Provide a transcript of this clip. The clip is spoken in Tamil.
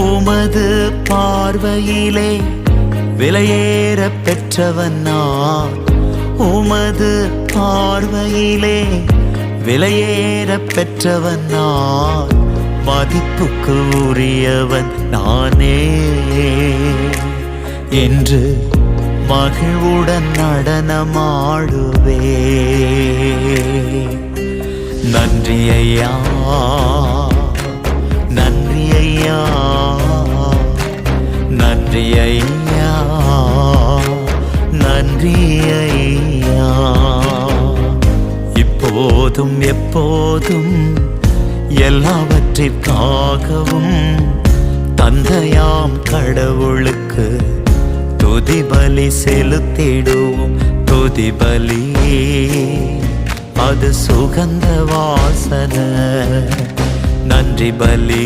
உமது பார்வையிலே விலையேற பெற்றவன் நான். உமது பார்வையிலே விலையேற பெற்றவன் நான். மதிப்புக்கு உரியவன் நானே. என்று மகிழ்வுடன் நடனமாடுவே நன்றி ஐயா நன்றி ஐயா நன்றி ஐயா இப்போதும் எப்போதும் எல்லாவற்றிற்காகவும் தந்தையாம் கடவுளுக்கு துதிபலி செலுத்திடுவோம் துதிபலி. அது சுகந்த வாசன நன்றி பலி